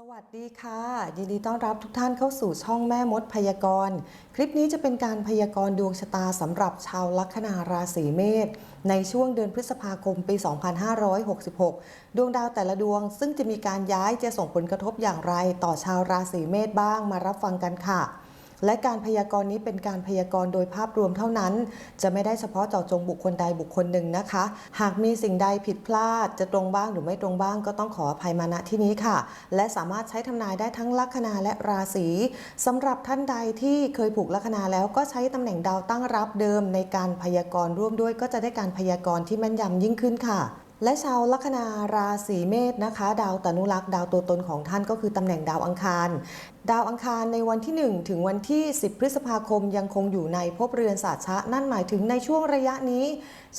สวัสดีค่ะ ยินดีต้อนรับทุกท่านเข้าสู่ช่องแม่มดพยากรณ์ คลิปนี้จะเป็นการพยากรณ์ดวงชะตาสำหรับชาวลัคนาราศีเมษในช่วงเดือนพฤษภาคมปี 2566 ดวงดาวแต่ละดวง ซึ่งจะมีการย้ายจะส่งผลกระทบอย่างไรต่อชาวราศีเมษบ้างมารับฟังกันค่ะ และการพยากรณ์นี้เป็นการพยากรณ์โดยภาพรวมเท่านั้น จะไม่ได้เฉพาะเจาะจงบุคคลใดบุคคลหนึ่งนะคะ หากมีสิ่งใดผิดพลาด จะตรงบ้างหรือไม่ตรงบ้างก็ต้องขออภัยมาณที่นี้ค่ะ และสามารถใช้ทำนายได้ทั้งลัคนาและราศีสำหรับท่านใดที่เคยผูกลัคนาแล้วก็ใช้ตำแหน่งดาวตั้งรับเดิมในการพยากรณ์ร่วมด้วย ก็จะได้การพยากรณ์ที่แม่นยำยิ่งขึ้นค่ะและชาวลัคนาราศีเมษนะคะ ดาวตนุรักษ์ดาวตัวตนของท่านก็คือตำแหน่งดาวอังคาร ดาวอังคารในวันที่ 1 ถึงวันที่ 10 พฤษภาคมยังคงอยู่ในภพเรือนศาสตร์ชะ นั่นหมายถึงในช่วงระยะนี้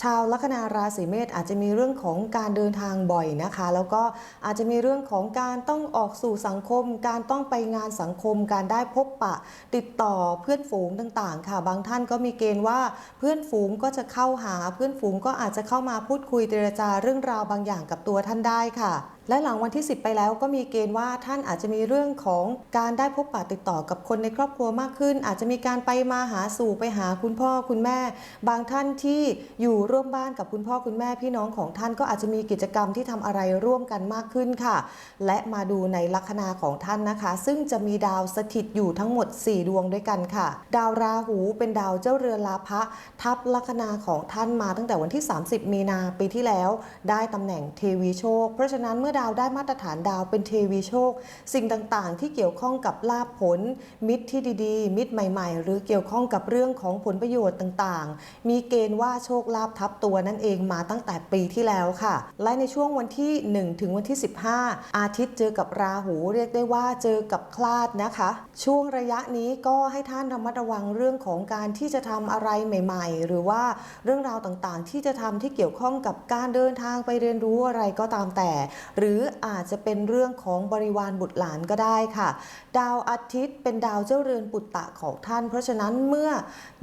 ชาวลัคนาราศีเมษอาจจะมีเรื่องของการเดินทางบ่อยนะคะ แล้วก็อาจจะมีเรื่องของการต้องออกสู่สังคม การต้องไปงานสังคม การได้พบปะ ติดต่อเพื่อนฝูงต่างๆ ค่ะ บางท่านก็มีเกณฑ์ว่าเพื่อนฝูงก็จะเข้าหาเพื่อนฝูงก็อาจจะเข้ามาพูดคุยเจรจาเรื่องราวบางอย่างกับตัวท่านได้ค่ะ และหลังวันที่ 10 ไปแล้วก็มีเกณฑ์ว่าท่านอาจจะมีเรื่องของการได้พบปะติดต่อกับคนในครอบครัวมากขึ้น อาจจะมีการไปมาหาสู่ไปหาคุณพ่อคุณแม่ บางท่านที่อยู่ร่วมบ้านกับคุณพ่อคุณแม่พี่น้องของท่านก็อาจจะมีกิจกรรมที่ทำอะไรร่วมกันมากขึ้นค่ะ และมาดูในลัคนาของท่านนะคะ ซึ่งจะมีดาวสถิตอยู่ทั้งหมด 4 ดวงด้วยกันค่ะ ดาวราหูเป็นดาวเจ้าเรือนลาภะทับลัคนาของท่านมาตั้งแต่วันที่ 30 มีนาปีที่แล้ว ได้ตำแหน่งเทวีโชค เพราะฉะนั้นเมื่อดาวได้มาตรฐานดาวเป็นเทวีโชค สิ่งต่างๆ ที่เกี่ยวข้องกับลาภผล มิตรที่ดีๆ มิตรใหม่ ๆ หรือเกี่ยวข้องกับเรื่องของผลประโยชน์ต่างๆ มีเกณฑ์ว่าโชคลาภทับตัวนั่นเองมาตั้งแต่ปีที่แล้วค่ะ และในช่วงวันที่ 1 ถึงวันที่ 15 อาทิตย์เจอกับราหูเรียกได้ว่าเจอกับคลาดนะคะ ช่วงระยะนี้ก็ให้ท่านระมัดระวังเรื่องของการที่จะทำอะไรใหม่ ๆ หรือว่าเรื่องราวต่างๆ ที่จะทำที่เกี่ยวข้องกับการเดินทางไปเรียนรู้อะไรก็ตามแต่หรืออาจจะเป็นเรื่องของบริวารบุตรหลานก็ได้ค่ะ ดาวอาทิตย์เป็นดาวเจ้าเรือนปุตตะของท่าน เพราะฉะนั้นเมื่อ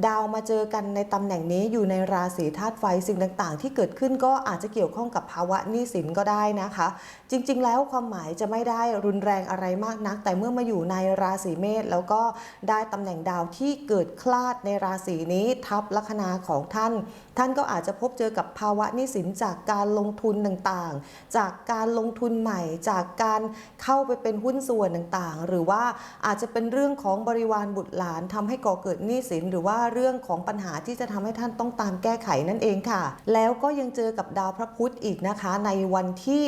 ดาวมาเจอกันในตำแหน่งนี้อยู่ในราศีธาตุไฟสิ่งต่างๆ ที่เกิดขึ้นก็อาจจะเกี่ยวข้องกับภาวะหนี้สินก็ได้นะคะ จริงๆ แล้วความหมายจะไม่ได้รุนแรงอะไรมากนัก แต่เมื่อมาอยู่ในราศีเมษแล้วก็ได้ตำแหน่งดาวที่เกิดคลาดในราศีนี้ทับลัคนาของท่าน ท่านก็อาจจะพบเจอกับภาวะหนี้สินจากการลงทุนต่างๆ จากการลงทุนใหม่จากการเข้าไปเป็นหุ้นส่วนต่างๆ หรือว่าอาจจะเป็นเรื่องของบริวารบุตรหลานทำให้ก่อเกิดหนี้สิน หรือว่าเรื่องของปัญหาที่จะทำให้ท่านต้องตามแก้ไขนั่นเองค่ะ แล้วก็ยังเจอกับดาวพระพุธอีกนะคะ ในวันที่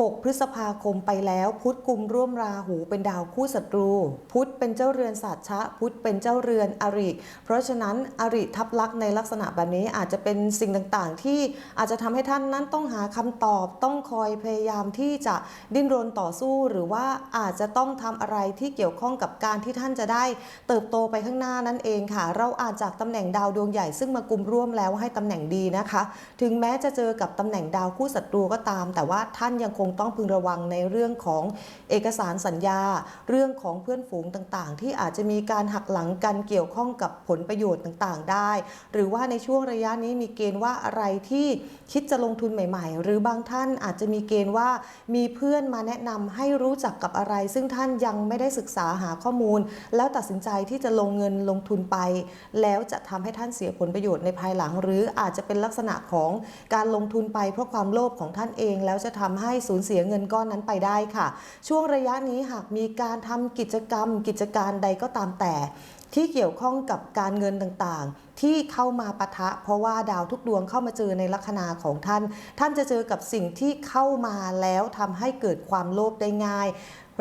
6 พฤษภาคมไปแล้ว พุธกุมร่วมราหูเป็นดาวคู่ศัตรู พุธเป็นเจ้าเรือนสัตชะ พุธเป็นเจ้าเรือนอริ เพราะฉะนั้นอริทับลักษณ์ในลักษณะแบบนี้อาจจะเป็นสิ่งต่างๆ ที่อาจจะทำให้ท่านนั้นต้องหาคำตอบต้องคอยพยายามที่จะดิ้นรนต่อสู้ หรือว่าอาจจะต้องทำอะไรที่เกี่ยวข้องกับการที่ท่านจะได้ เติบโตไปข้างหน้านั่นเองค่ะ เราอาจจากตำแหน่งดาวดวงใหญ่ซึ่งมากุมร่วมแล้วให้ตำแหน่งดีนะคะ ถึงแม้จะเจอกับตำแหน่งดาวคู่ศัตรูก็ตาม แต่ว่าท่านยังคงต้องพึงระวังในเรื่องของเอกสารสัญญา เรื่องของเพื่อนฝูงต่างๆ ที่อาจจะมีการหักหลังกันเกี่ยวข้องกับผลประโยชน์ต่างๆ ได้ หรือว่าในช่วงระยะนี้มีเกณฑ์ว่าอะไรที่คิดจะลงทุนใหม่ ๆ หรือบางท่านอาจจะมีเกณฑ์ว่ามีเพื่อนมาแนะนำให้รู้จักกับอะไร ซึ่งท่านยังไม่ได้ศึกษาหาข้อมูล แล้วตัดสินใจที่จะลงเงินลงทุนไป แล้วจะทำให้ท่านเสียผลประโยชน์ในภายหลัง หรืออาจจะเป็นลักษณะของการลงทุนไปเพราะความโลภของท่านเองแล้วจะทำให้สูญญเสียเงินก้อนนั้นไปได้ค่ะ ช่วงระยะนี้หากมีการทำกิจกรรม กิจการใดก็ตามแต่ ที่เกี่ยวข้องกับการเงินต่างๆ ที่เข้ามาปะทะ เพราะว่าดาวทุกดวงเข้ามาเจอในลัคนาของท่าน ท่านจะเจอกับสิ่งที่เข้ามาแล้วทำให้เกิดความโลภได้ง่าย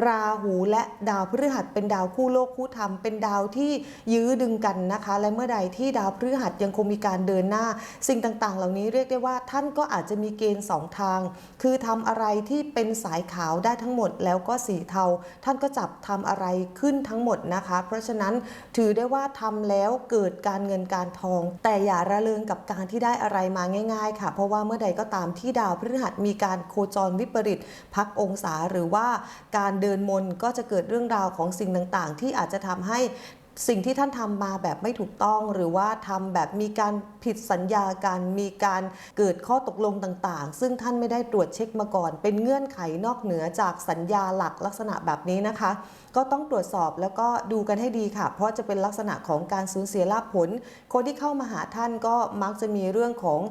ราหูและดาวพฤหัสเป็นดาวคู่โลกคู่ธรรม เป็นดาวที่ยื้อดึงกันนะคะ และเมื่อใดที่ดาวพฤหัสยังคงมีการเดินหน้า สิ่งต่างๆ เหล่านี้เรียกได้ว่าท่านก็อาจจะมีเกณฑ์สองทาง คือทำอะไรที่เป็นสายขาวได้ทั้งหมด แล้วก็สีเทา ท่านก็จับทำอะไรขึ้นทั้งหมดนะคะ เพราะฉะนั้นถือได้ว่าทำแล้วเกิดการเงินการทอง แต่อย่าระเริงกับการที่ได้อะไรมาง่าย ๆ ค่ะ เพราะว่าเมื่อใดก็ตามที่ดาวพฤหัสมีการโคจรวิปริตพักองศาหรือว่าการเเดินมนก็จะเกิดเรื่องราวของสิ่งต่างๆ ที่อาจจะทำให้สิ่งที่ท่านทำมาแบบไม่ถูกต้อง หรือว่าทำแบบมีการผิดสัญญาการมีการเกิดข้อตกลงต่างๆ ซึ่งท่านไม่ได้ตรวจเช็คมาก่อน เป็นเงื่อนไขนอกเหนือจากสัญญาหลักลักษณะแบบนี้นะคะ ก็ต้องตรวจสอบแล้วก็ดูกันให้ดีค่ะ เพราะจะเป็นลักษณะของการสูญเสียลาภผล คนที่เข้ามาหาท่านก็มักจะมีเรื่องของ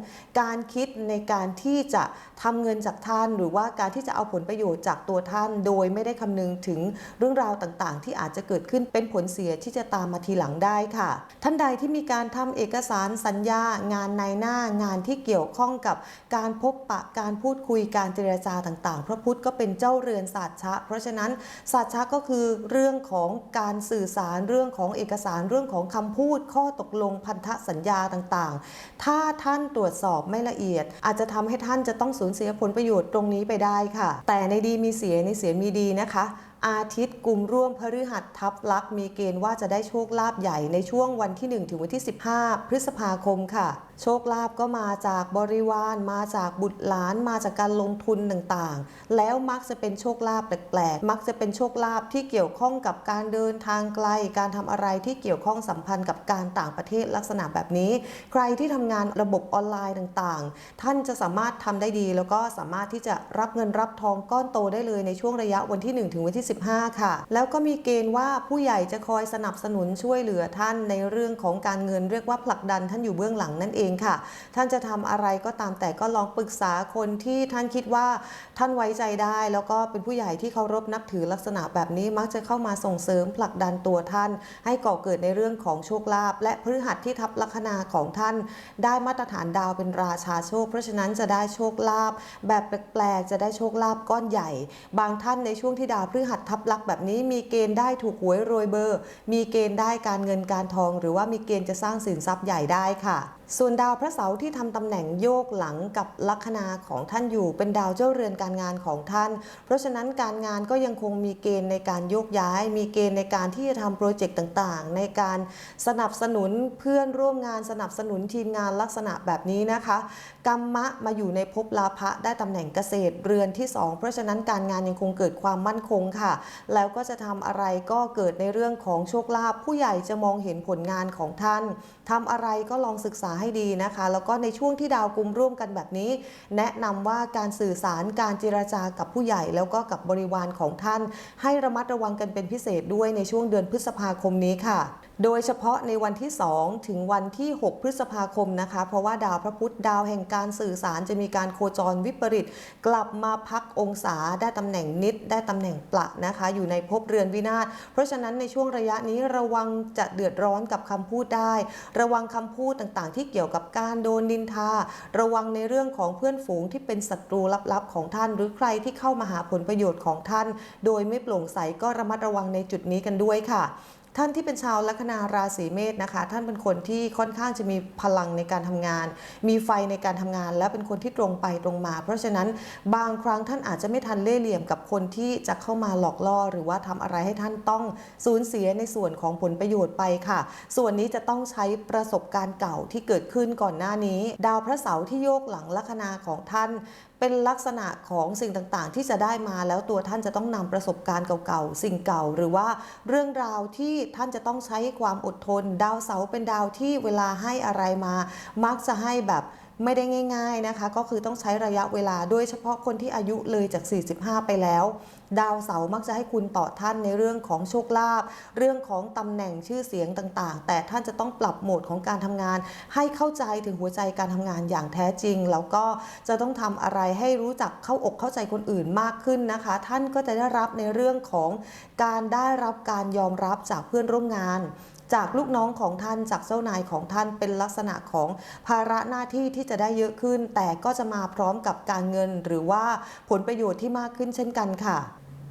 การคิดในการที่จะทำเงินจากท่าน หรือว่าการที่จะเอาผลประโยชน์จากตัวท่าน โดยไม่ได้คำนึงถึงเรื่องราวต่างๆ ที่อาจจะเกิดขึ้นเป็นผลเสียที่จะตามมาทีหลังได้ค่ะ ท่านใดที่มีการทำเอกสารสัญญา งานในหน้างานที่เกี่ยวข้องกับการพบปะการพูดคุยการเจรจาต่างๆ พระพุทธก็เป็นเจ้าเรือนศาสตร์ชะ เพราะฉะนั้นศาสตร์ชะก็คือเรื่องของการสื่อสารเรื่องของเอกสารเรื่องของคำพูด ข้อตกลงพันธสัญญาต่างๆ ถ้าท่านตรวจสอบไม่ละเอียด อาจจะทำให้ท่านจะต้องสูญเสียผลประโยชน์ตรงนี้ไปได้ค่ะ แต่ในดีมีเสียในเสียมีดีนะคะ อาทิตย์กลุ่มร่วมพฤหัสทับลักษ์มีเกณฑ์ว่าจะได้โชคลาภใหญ่ในช่วงวันที่ 1 ถึงวันที่ 15 พฤษภาคมค่ะ โชคลาภก็มาจากบริวารมาจากบุตรหลานมาจากการลงทุนต่างๆ แล้วมักจะเป็นโชคลาภแปลกๆ มักจะเป็นโชคลาภที่เกี่ยวข้องกับการเดินทางไกล การทำอะไรที่เกี่ยวข้องสัมพันธ์กับการต่างประเทศลักษณะแบบนี้ ใครที่ทำงานระบบออนไลน์ต่างๆ ท่านจะสามารถทำได้ดี แล้วก็สามารถที่จะรับเงินรับทองก้อนโตได้เลยในช่วงระยะวันที่ 1 ถึงวันที่15ค่ะ แล้วก็มีเกณฑ์ว่าผู้ใหญ่จะคอยสนับสนุนช่วยเหลือท่านในเรื่องของการเงินเรียกว่าผลักดันท่านอยู่เบื้องหลังนั่นเองค่ะ ท่านจะทำอะไรก็ตามแต่ก็ลองปรึกษาคนที่ท่านคิดว่าท่านไว้ใจได้ แล้วก็เป็นผู้ใหญ่ที่เคารพนับถือลักษณะแบบนี้มักจะเข้ามาส่งเสริมผลักดันตัวท่าน ให้ก่อเกิดในเรื่องของโชคลาภและพฤหัสที่ทับลัคนาของท่าน ได้มาตรฐานดาวเป็นราชาโชค เพราะฉะนั้นจะได้โชคลาภแบบแปลกๆจะได้โชคลาภก้อนใหญ่ บางท่านในช่วงที่ดาวพฤหัสทับลักแบบนี้มีเกณฑ์ได้ถูกหวยรวยเบอร์ มีเกณฑ์ได้การเงินการทอง หรือว่ามีเกณฑ์จะสร้างสินทรัพย์ใหญ่ได้ค่ะส่วนดาวพระเสาร์ที่ทำตำแหน่งโยกหลังกับลัคนาของท่านอยู่ เป็นดาวเจ้าเรือนการงานของท่าน เพราะฉะนั้นการงานก็ยังคงมีเกณฑ์ในการโยกย้าย มีเกณฑ์ในการที่จะทำโปรเจกต์ต่างๆ ในการสนับสนุนเพื่อนร่วมงานสนับสนุนทีมงานลักษณะแบบนี้นะคะกรรมะมาอยู่ในภพลาภะได้ตำแหน่งเกษตรเรือนที่ 2 เพราะฉะนั้นการงานยังคงเกิดความมั่นคงค่ะ แล้วก็จะทำอะไรก็เกิดในเรื่องของโชคลาภผู้ใหญ่จะมองเห็นผลงานของท่านทำอะไรก็ลองศึกษาให้ดีนะคะ แล้วก็ในช่วงที่ดาวกลุ่มร่วมกันแบบนี้ แนะนำว่าการสื่อสารการเจราจากับผู้ใหญ่ แล้วก็กับบริวารของท่าน ให้ระมัดระวังกันเป็นพิเศษด้วยในช่วงเดือนพฤษภาคมนี้ค่ะ โดยเฉพาะในวันที่ 2 ถึงวันที่ 6 พฤษภาคมนะคะ เพราะว่าดาวพระพุธดาวแห่งการสื่อสารจะมีการโคจรวิปริต กลับมาพักองศาได้ตำแหน่งนิด ได้ตำแหน่งปละนะคะ อยู่ในภพเรือนวินาศเพราะฉะนั้นในช่วงระยะนี้ระวังจะเดือดร้อนกับคำพูดได้ ระวังคำพูดต่างๆ ที่เกี่ยวกับการโดนดินทา ระวังในเรื่องของเพื่อนฝูงที่เป็นศัตรูลับๆ ของท่าน หรือใครที่เข้ามาหาผลประโยชน์ของท่าน โดยไม่โปร่งใสก็ระมัดระวังในจุดนี้กันด้วยค่ะ ท่านที่เป็นชาวลัคนาราศีเมษนะคะ ท่านเป็นคนที่ค่อนข้างจะมีพลังในการทำงาน มีไฟในการทำงาน และเป็นคนที่ตรงไปตรงมา เพราะฉะนั้นบางครั้งท่านอาจจะไม่ทันเล่เหลี่ยมกับคนที่จะเข้ามาหลอกล่อ หรือว่าทำอะไรให้ท่านต้องสูญเสียในส่วนของผลประโยชน์ไปค่ะ ส่วนนี้จะต้องใช้ประสบการณ์เก่าที่เกิดขึ้นก่อนหน้านี้ ดาวพระเสาร์ที่โยกหลังลัคนาของท่าน เป็นลักษณะของสิ่งต่างๆ ที่จะได้มาแล้วตัวท่านจะต้องนำประสบการณ์เก่าๆ สิ่งเก่า หรือว่าเรื่องราวที่ท่านจะต้องใช้ความอดทน ดาวเสาร์เป็นดาวที่เวลาให้อะไรมา มักจะให้แบบ ไม่ได้ง่ายๆนะคะ ก็คือต้องใช้ระยะเวลาโดยเฉพาะคนที่อายุเลยจาก 45 ไปแล้ว ดาวเสาร์มักจะให้คุณต่อท่านในเรื่องของโชคลาภเรื่องของตำแหน่งชื่อเสียงต่างๆ แต่ท่านจะต้องปรับโหมดของการทำงาน ให้เข้าใจถึงหัวใจการทำงานอย่างแท้จริง แล้วก็จะต้องทำอะไรให้รู้จักเข้าอกเข้าใจคนอื่นมากขึ้นนะคะ ท่านก็จะได้รับในเรื่องของการได้รับการยอมรับจากเพื่อนร่วมงาน จากลูกน้องของท่านจากเจ้านายของท่านเป็นลักษณะของภาระหน้าที่ที่จะได้เยอะขึ้น แต่ก็จะมาพร้อมกับการเงิน หรือว่าผลประโยชน์ที่มากขึ้นเช่นกันค่ะ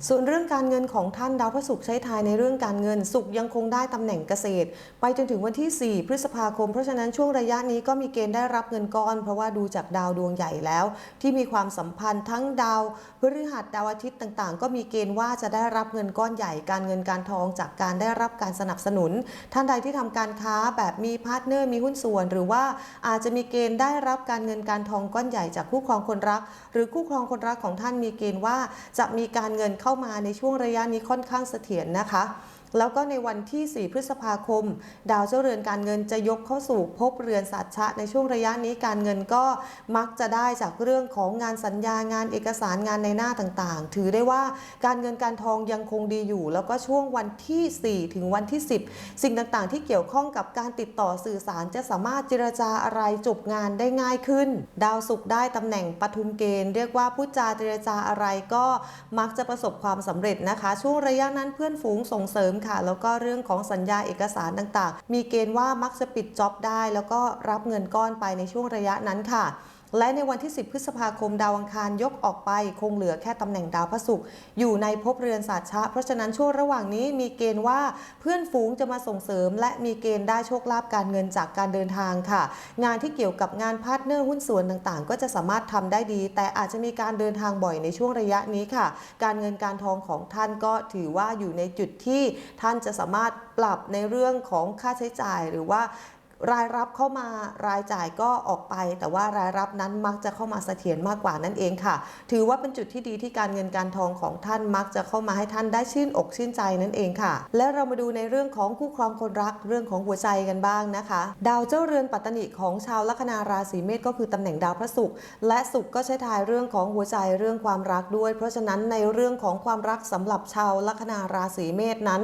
ส่วนเรื่องการเงินของท่านดาวพระศุกร์ใช้ทายในเรื่องการเงินศุกร์ยังคงได้ตำแหน่งเกษตร ไปจนถึงวันที่ 4 พฤษภาคม เพราะฉะนั้นช่วงระยะนี้ก็มีเกณฑ์ได้รับเงินก้อน เพราะว่าดูจากดาวดวงใหญ่แล้ว ที่มีความสัมพันธ์ทั้งดาวพฤหัสดาวอาทิตย์ต่างๆ ก็มีเกณฑ์ว่าจะได้รับเงินก้อนใหญ่การเงินการทองจากการได้รับการสนับสนุน ท่านใดที่ทำการค้าแบบมีพาร์ทเนอร์มีหุ้นส่วน หรือว่าอาจจะมีเกณฑ์ได้รับการเงินการทองก้อนใหญ่จากคู่ครองคนรัก หรือคู่ครองคนรักของท่านมีเกณฑ์ว่าจะมีการเงินเข้ามาในช่วงระยะนี้ค่อนข้างเสถียรนะคะ แล้วก็ในวันที่ 4 พฤษภาคม ดาวเจ้าเรือนการเงินจะยกเข้าสู่ภพเรือนสัตชะ ในช่วงระยะนี้การเงินก็มักจะได้จากเรื่องของงานสัญญางานเอกสารงานในหน้าต่างๆ ถือได้ว่าการเงินการทองยังคงดีอยู่ แล้วก็ช่วงวันที่ 4 ถึงวันที่ 10 สิ่งต่างๆ ที่เกี่ยวข้องกับการติดต่อสื่อสารจะสามารถเจรจาอะไรจบงานได้ง่ายขึ้น ดาวศุกร์ได้ตำแหน่งปทุมเกณฑ์ เรียกว่าพูดจาเจรจาอะไรก็มักจะประสบความสำเร็จนะคะ ช่วงระยะนั้นเพื่อนฝูงส่งเสริมค่ะ แล้วก็เรื่องของสัญญาเอกสารต่างๆ มีเกณฑ์ว่ามักจะปิดจ็อบได้ แล้วก็รับเงินก้อนไปในช่วงระยะนั้นค่ะ และในวันที่ 10 พฤษภาคมดาวอังคารยกออกไป คงเหลือแค่ตำแหน่งดาวพระศุกร์อยู่ในภพเรือนศาสตชะ เพราะฉะนั้นช่วงระหว่างนี้มีเกณฑ์ว่าเพื่อนฝูงจะมาส่งเสริม และมีเกณฑ์ได้โชคลาภการเงินจากการเดินทางค่ะ งานที่เกี่ยวกับงานพาร์ทเนอร์หุ้นส่วนต่างๆ ก็จะสามารถทำได้ดี แต่อาจจะมีการเดินทางบ่อยในช่วงระยะนี้ค่ะ การเงินการทองของท่านก็ถือว่าอยู่ในจุดที่ท่านจะสามารถปรับในเรื่องของค่าใช้จ่ายหรือว่า รายรับเข้ามารายจ่ายก็ออกไป แต่ว่ารายรับนั้นมักจะเข้ามาเสถียรมากกว่านั่นเองค่ะ ถือว่าเป็นจุดที่ดีที่การเงินการทองของท่านมักจะเข้ามาให้ท่านได้ชื่นอกชื่นใจนั่นเองค่ะ และเรามาดูในเรื่องของคู่ครองคนรักเรื่องของหัวใจกันบ้างนะคะ ดาวเจ้าเรือนปัตตนิของชาวลัคนาราศีเมษก็คือตำแหน่งดาวพระศุกร์และศุกร์ก็ใช้ทายเรื่องของหัวใจเรื่องความรักด้วย เพราะฉะนั้นในเรื่องของความรักสำหรับชาวลัคนาราศีเมษนั้น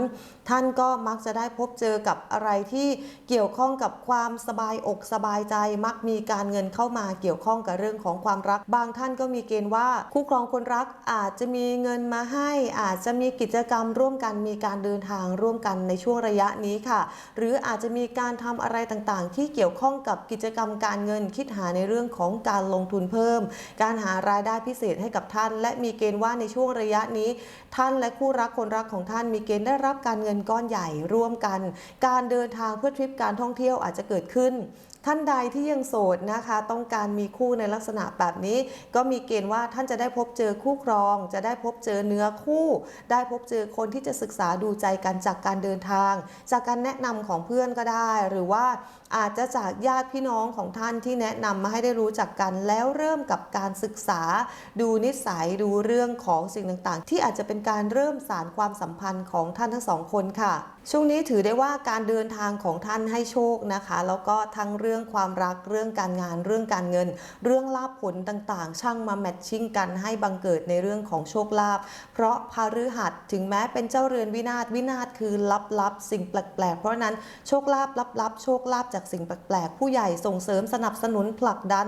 ท่านก็มักจะได้พบเจอกับอะไรที่เกี่ยวข้องกับความสบายอกสบายใจ มักมีการเงินเข้ามาเกี่ยวข้องกับเรื่องของความรัก บางท่านก็มีเกณฑ์ว่าคู่ครองคนรักอาจจะมีเงินมาให้ อาจจะมีกิจกรรมร่วมกันมีการเดินทางร่วมกันในช่วงระยะนี้ค่ะ หรืออาจจะมีการทำอะไรต่างๆ ที่เกี่ยวข้องกับกิจกรรมการเงินคิดหาในเรื่องของการลงทุนเพิ่ม การหารายได้พิเศษให้กับท่าน และมีเกณฑ์ว่าในช่วงระยะนี้ ท่านและคู่รักคนรักของท่านมีเกณฑ์ได้รับการเงินก้อนใหญ่ร่วมกัน การเดินทางเพื่อทริปการท่องเที่ยวอาจจะเกิดขึ้นท่านใดที่ยังโสดนะคะ ต้องการมีคู่ในลักษณะแบบนี้ ก็มีเกณฑ์ว่าท่านจะได้พบเจอคู่ครอง จะได้พบเจอเนื้อคู่ ได้พบเจอคนที่จะศึกษาดูใจกันจากการเดินทาง จากการแนะนำของเพื่อนก็ได้ หรือว่า อาจจะจากญาติพี่น้องของท่านที่แนะนำมาให้ได้รู้จักกัน แล้วเริ่มกับการศึกษา ดูนิสัยดูเรื่องของสิ่งต่างๆ ที่อาจจะเป็นการเริ่มสารความสัมพันธ์ของท่านทั้งสองคนค่ะ ช่วงนี้ถือได้ว่าการเดินทางของท่านให้โชคนะคะ แล้วก็ทั้งเรื่องความรักเรื่องการงานเรื่องการเงิน เรื่องลาภผลต่างๆ ช่างมาแมทชิ่งกันให้บังเกิดในเรื่องของโชคลาภเพราะพาฤหัสถึงแม้เป็นเจ้าเรือนวินาศวินาศคือลับๆสิ่งแปลกๆ เพราะนั้นโชคลาภลับๆ โชคลาภจากสิ่งแปลกๆ ผู้ใหญ่ส่งเสริมสนับสนุนผลักดัน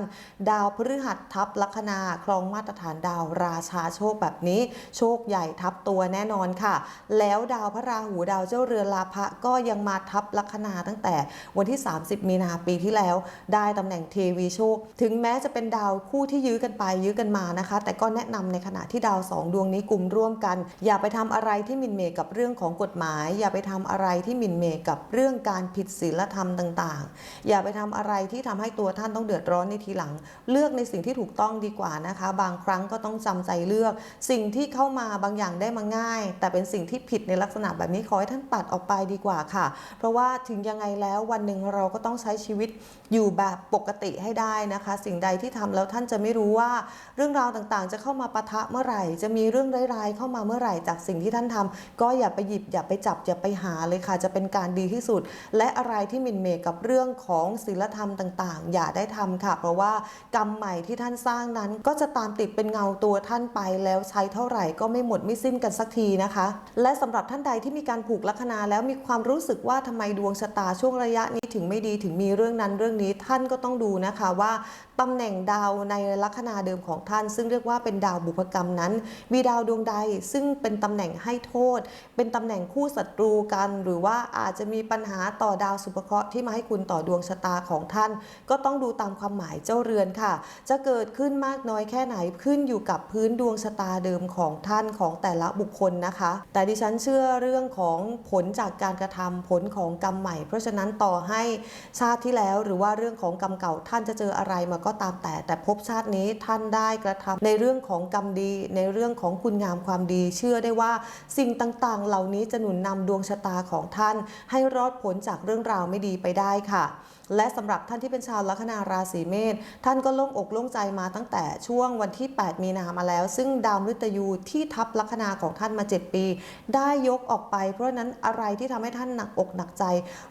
ดาวพฤหัสทับลัคนาครองมาตรฐานดาวราชาโชคแบบนี้ โชคใหญ่ทับตัวแน่นอนค่ะ แล้วดาวพระราหูดาวเจ้าเรือนลาภะก็ยังมาทับลัคนาตั้งแต่วันที่ 30 มีนาปีที่แล้ว ได้ตำแหน่งเทวีโชค ถึงแม้จะเป็นดาวคู่ที่ยื้อกันไปยื้อกันมานะคะ แต่ก็แนะนำในขณะที่ดาวสองดวงนี้กลุ่มร่วมกัน อย่าไปทำอะไรที่มินเมกับเรื่องของกฎหมาย อย่าไปทำอะไรที่มินเมกับเรื่องการผิดศีลธรรมต่างๆ อย่าไปทำอะไรที่ทำให้ตัวท่านต้องเดือดร้อนในทีหลัง เลือกในสิ่งที่ถูกต้องดีกว่านะคะ บางครั้งก็ต้องจำใจเลือก สิ่งที่เข้ามาบางอย่างได้มาง่าย แต่เป็นสิ่งที่ผิดในลักษณะแบบนี้ขอให้ท่านตัดออกไปดีกว่าค่ะ เพราะว่าถึงยังไงแล้ววันหนึ่งเราก็ต้องใช้ชีวิตอยู่แบบปกติให้ได้นะคะ สิ่งใดที่ทำแล้วท่านจะไม่รู้ว่าเรื่องราวต่างๆ จะเข้ามาปะทะเมื่อไหร่ จะมีเรื่องร้ายๆเข้ามาเมื่อไหร่จากสิ่งที่ท่านทำก็อย่าไปหยิบอย่าไปจับอย่าไปหาเลยค่ะ จะเป็นการดีที่สุด และอะไรที่มินเมกับเรื่องของศีลธรรมต่างๆ อย่าได้ทำค่ะ เพราะว่ากรรมใหม่ที่ท่านสร้างนั้น ก็จะตามติดเป็นเงาตัวท่านไปแล้วใช้เท่าไหร่ก็ไม่หมดไม่สิ้นกันสักทีนะคะ และสำหรับท่านใดที่มีการผูกลัคนาแล้วมีความรู้สึกว่าทำไมดวงชะตาช่วงระยะนี้ถึงไม่ดีถึงมีเรื่องนั้นเรื่องนี้ท่านก็ต้องดูนะคะว่าตำแหน่งดาวในลัคนาเดิมของท่าน ซึ่งเรียกว่าเป็นดาวบุพกรรมนั้น มีดาวดวงใด ซึ่งเป็นตำแหน่งให้โทษ เป็นตำแหน่งคู่ศัตรูกัน หรือว่าอาจจะมีปัญหาต่อดาวสุภเคราะห์ที่มาให้คุณต่อดวงชะตาของท่าน ก็ต้องดูตามความหมายเจ้าเรือนค่ะ จะเกิดขึ้นมากน้อยแค่ไหนขึ้นอยู่กับพื้นดวงชะตาเดิมของท่านของแต่ละบุคคลนะคะ แต่ดิฉันเชื่อเรื่องของผลจากการกระทำผลของกรรมใหม่ เพราะฉะนั้นต่อให้ชาติที่แล้วหรือว่าเรื่องของกรรมเก่าท่านจะเจออะไรมาก็ตามแต่ แต่ภพชาตินี้ท่านได้กระทำในเรื่องของกรรมดี ในเรื่องของคุณงามความดี เชื่อได้ว่าสิ่งต่างๆ เหล่านี้จะหนุนนำดวงชะตาของท่าน ให้รอดพ้นจากเรื่องราวไม่ดีไปได้ค่ะ และสำหรับท่านที่เป็นชาวลัคนาราศีเมษท่านก็โล่งอกโล่งใจมาตั้งแต่ช่วงวันที่ 8 มีนามาแล้ว ซึ่งดาวมฤตยูที่ทับลัคนาของท่านมา 7 ปี ได้ยกออกไป เพราะฉะนั้นอะไรที่ทำให้ท่านหนักอกหนักใจ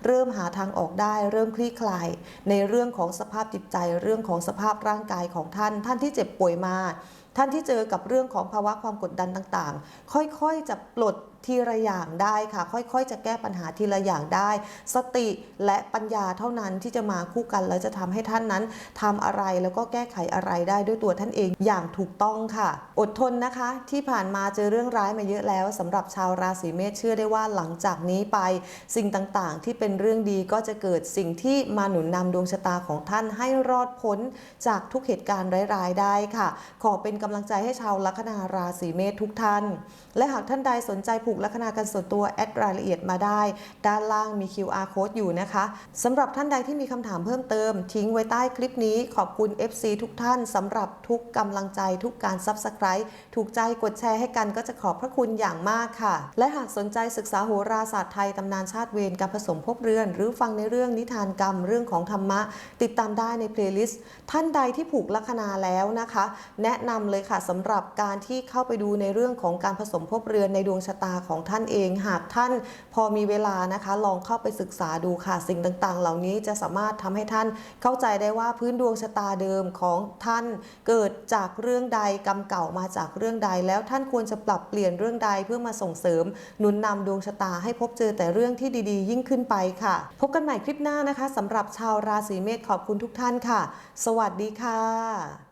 เริ่มหาทางออกได้ เริ่มคลี่คลาย ในเรื่องของสภาพจิตใจ เรื่องของสภาพร่างกายของท่าน ท่านที่เจ็บป่วยมาท่านที่เจอกับเรื่องของภาวะความกดดันต่างๆ ค่อยๆจะปลดทีละอย่างได้ค่ะ ค่อยๆ จะแก้ปัญหาทีละอย่างได้ สติและปัญญาเท่านั้นที่จะมาคู่กัน แล้วจะทำให้ท่านนั้นทำอะไรแล้วก็แก้ไขอะไรได้ด้วยตัวท่านเองอย่างถูกต้องค่ะ อดทนนะคะ ที่ผ่านมาเจอเรื่องร้ายมาเยอะแล้วสำหรับชาวราศีเมษเชื่อได้ว่าหลังจากนี้ไป สิ่งต่างๆ ที่เป็นเรื่องดีก็จะเกิดสิ่งที่มาหนุนนำดวงชะตาของท่านให้รอดพ้นจากทุกเหตุการณ์ร้ายๆได้ค่ะ ขอเป็นกำลังใจให้ชาวลัคนาราศีเมษทุกท่าน และหากท่านใดสนใจผูกลัคนากันส่วนตัวแอดรายละเอียดมาได้ ด้านล่างมี QR code อยู่นะคะสำหรับท่านใดที่มีคำถามเพิ่มเติม ทิ้งไว้ใต้คลิปนี้ขอบคุณ FC ทุกท่านสำหรับทุกกำลังใจทุกการ Subscribe ถูกใจกดแชร์ให้กันก็จะขอบพระคุณอย่างมากค่ะ และหากสนใจศึกษาโหราศาสตร์ไทยตำนานชาติเวรการผสมภพเรือน หรือฟังในเรื่องนิทานกรรมเรื่องของธรรมะ ติดตามได้ในเพลย์ลิสต์ท่านใดที่ผูกลัคนาแล้วนะคะ แนะนำเลยค่ะสำหรับการที่เข้าไปดูในเรื่องของการผสมภพเรือนในดวงชะตาของท่านเอง หากท่านพอมีเวลานะคะ ลองเข้าไปศึกษาดูค่ะสิ่งต่างๆ เหล่านี้จะสามารถทำให้ท่านเข้าใจได้ว่าพื้นดวงชะตาเดิมของท่านเกิดจากเรื่องใดกรรมเก่ามาจากเรื่องใด แล้วท่านควรจะปรับเปลี่ยนเรื่องใดเพื่อมาส่งเสริมหนุนนำดวงชะตาให้พบเจอแต่เรื่องที่ดีๆ ยิ่งขึ้นไปค่ะ พบกันใหม่คลิปหน้านะคะสำหรับชาวราศีเมษขอบคุณทุกท่านค่ะ สวัสดีค่ะ